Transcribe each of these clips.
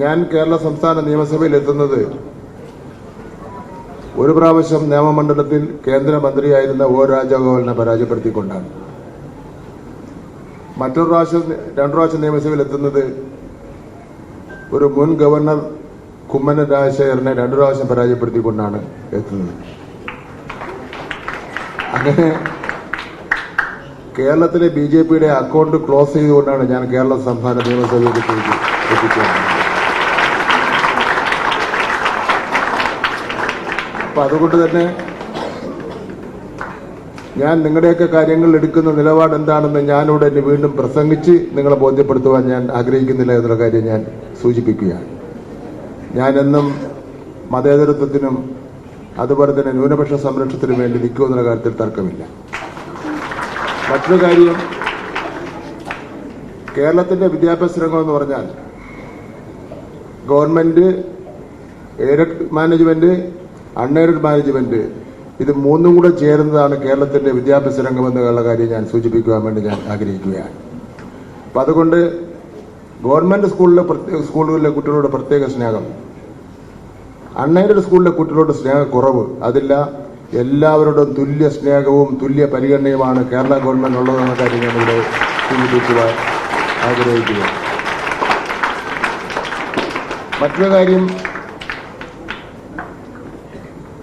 ഞാൻ കേരള സംസ്ഥാന നിയമസഭയിൽ എത്തുന്നത് ഒരു പ്രാവശ്യം നിയമമണ്ഡലത്തിൽ കേന്ദ്രമന്ത്രിയായിരുന്ന ഒ രാജഗോപാലിനെ പരാജയപ്പെടുത്തിക്കൊണ്ടാണ്. മറ്റൊരു പ്രാവശ്യം രണ്ടു പ്രാവശ്യം നിയമസഭയിൽ എത്തുന്നത് ഒരു മുൻ ഗവർണർ കുമ്മനൻ രാജശേഖരനെ രണ്ടു പ്രാവശ്യം പരാജയപ്പെടുത്തിക്കൊണ്ടാണ് എത്തുന്നത്. അങ്ങനെ കേരളത്തിലെ ബി ജെ പിയുടെ അക്കൗണ്ട് ക്ലോസ് ചെയ്തുകൊണ്ടാണ് ഞാൻ കേരള സംസ്ഥാന നിയമസഭയിലേക്ക് എത്തിച്ചത് അപ്പൊ അതുകൊണ്ട് തന്നെ ഞാൻ നിങ്ങളുടെയൊക്കെ കാര്യങ്ങൾ എടുക്കുന്ന നിലപാട് എന്താണെന്ന് ഞാനിവിടെ എന്നെ വീണ്ടും പ്രസംഗിച്ച് നിങ്ങളെ ബോധ്യപ്പെടുത്തുവാൻ ഞാൻ ആഗ്രഹിക്കുന്നില്ല എന്നുള്ള കാര്യം ഞാൻ സൂചിപ്പിക്കുകയാണ്. ഞാനെന്നും മതേതരത്വത്തിനും അതുപോലെ തന്നെ ന്യൂനപക്ഷ സംരക്ഷണത്തിനും വേണ്ടി നിൽക്കുമെന്നുള്ള കാര്യത്തിൽ തർക്കമില്ല. മറ്റൊരു കാര്യം കേരളത്തിന്റെ വിദ്യാഭ്യാസ രംഗം എന്ന് പറഞ്ഞാൽ government aided management unaided management ഇത് മൂന്നും കൂടെ ചേരുന്നതാണ് കേരളത്തിന്റെ വിദ്യാഭ്യാസ രംഗമെന്നുള്ള കാര്യം ഞാൻ സൂചിപ്പിക്കുവാൻ വേണ്ടി ഞാൻ ആഗ്രഹിക്കുകയാണ്. അപ്പൊ അതുകൊണ്ട് ഗവൺമെന്റ് സ്കൂളിലെ സ്കൂളുകളിലെ കുട്ടികളോട് പ്രത്യേക സ്നേഹം. അൺഎയ്ഡഡ് സ്കൂളിലെ കുട്ടികളോട് സ്നേഹക്കുറവ്. അതില്ല. എല്ലാവരോടും തുല്യ സ്നേഹവും തുല്യ പരിഗണനയുമാണ് കേരള ഗവൺമെന്റ് ഉള്ളതെന്ന കാര്യം ഇവിടെ സൂചിപ്പിക്കുവാൻ ആഗ്രഹിക്കുക മറ്റൊരു കാര്യം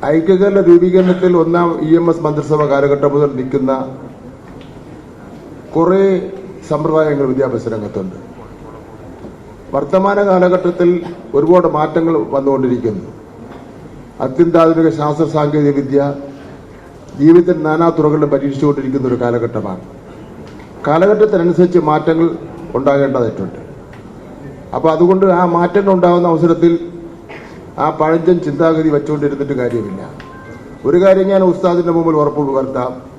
ഐക്യകേരള രൂപീകരണത്തിൽ ഒന്നാം ഇ എം എസ് മന്ത്രിസഭ കാലഘട്ടം മുതൽ നിൽക്കുന്ന കുറെ സമ്പ്രദായങ്ങൾ വിദ്യാഭ്യാസ രംഗത്തുണ്ട്. വർത്തമാന കാലഘട്ടത്തിൽ ഒരുപാട് മാറ്റങ്ങൾ വന്നുകൊണ്ടിരിക്കുന്നു. അത്യന്താധുനിക ശാസ്ത്ര സാങ്കേതിക വിദ്യ ജീവിതത്തിൽ നാനാ തുറകളിലും പരീക്ഷിച്ചുകൊണ്ടിരിക്കുന്ന ഒരു കാലഘട്ടമാണ്. കാലഘട്ടത്തിനനുസരിച്ച് മാറ്റങ്ങൾ ഉണ്ടാകേണ്ടതായിട്ടുണ്ട്. അപ്പോൾ അതുകൊണ്ട് ആ മാറ്റങ്ങൾ ഉണ്ടാകുന്ന അവസരത്തിൽ ആ പഴഞ്ചൻ ചിന്താഗതി വെച്ചുകൊണ്ടിരുന്നിട്ട് കാര്യമില്ല. ഒരു കാര്യം ഞാൻ ഉസ്താദിന്റെ മുമ്പിൽ ഉറപ്പ് പുലർത്താം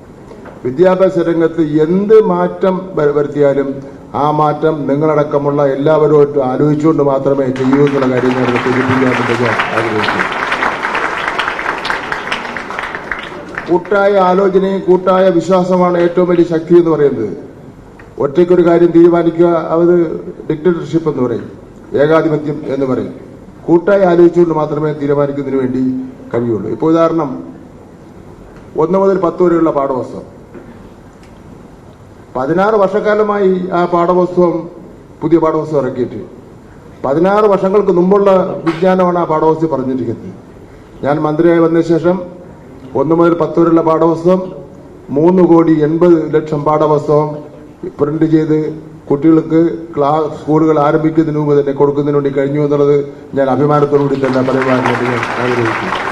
വിദ്യാഭ്യാസ രംഗത്ത് എന്ത് മാറ്റം വരുത്തിയാലും ആ മാറ്റം നിങ്ങളടക്കമുള്ള എല്ലാവരുമായിട്ട് ആലോചിച്ചുകൊണ്ട് മാത്രമേ ചെയ്യൂ എന്നുള്ള കാര്യം ഞാൻ ആഗ്രഹിക്കുന്നു. കൂട്ടായ ആലോചനയും കൂട്ടായ വിശ്വാസമാണ് ഏറ്റവും വലിയ ശക്തി എന്ന് പറയുന്നത്. ഒറ്റയ്ക്കൊരു കാര്യം തീരുമാനിക്കുക അത് ഡിക്റ്റേറ്റർഷിപ്പ് എന്ന് പറയും. ഏകാധിപത്യം എന്ന് പറയും. കൂട്ടായി ആലോചിച്ചുകൊണ്ട് മാത്രമേ തീരുമാനിക്കുന്നതിന് വേണ്ടി കഴിയുള്ളൂ. ഇപ്പോൾ ഉദാഹരണം ഒന്ന് മുതൽ പത്ത് വരെയുള്ള പാഠപുസ്തകം പതിനാറ് വർഷക്കാലമായി ആ പാഠപുസ്തകം പുതിയ പാഠപുസ്തകം ഇറക്കിയിട്ട്. പതിനാറ് വർഷങ്ങൾക്ക് മുമ്പുള്ള വിജ്ഞാനമാണ് ആ പാഠപുസ്തകം പറഞ്ഞിരിക്കുന്നത്. ഞാൻ മന്ത്രിയായി വന്ന ശേഷം ഒന്ന് മുതൽ പത്ത് വരെയുള്ള പാഠപുസ്തകം മൂന്ന് കോടി എൺപത് ലക്ഷം പാഠപുസ്തകം പ്രിന്റ് ചെയ്ത് കുട്ടികൾക്ക് ക്ലാസ് സ്കൂളുകൾ ആരംഭിക്കുന്നതിന് മുമ്പ് തന്നെ കൊടുക്കുന്നതിന് വേണ്ടി കഴിഞ്ഞു എന്നുള്ളത് ഞാൻ അഭിമാനത്തോടുകൂടി തന്നെ പറയുവാൻ വേണ്ടി ഞാൻ ആഗ്രഹിക്കുന്നു.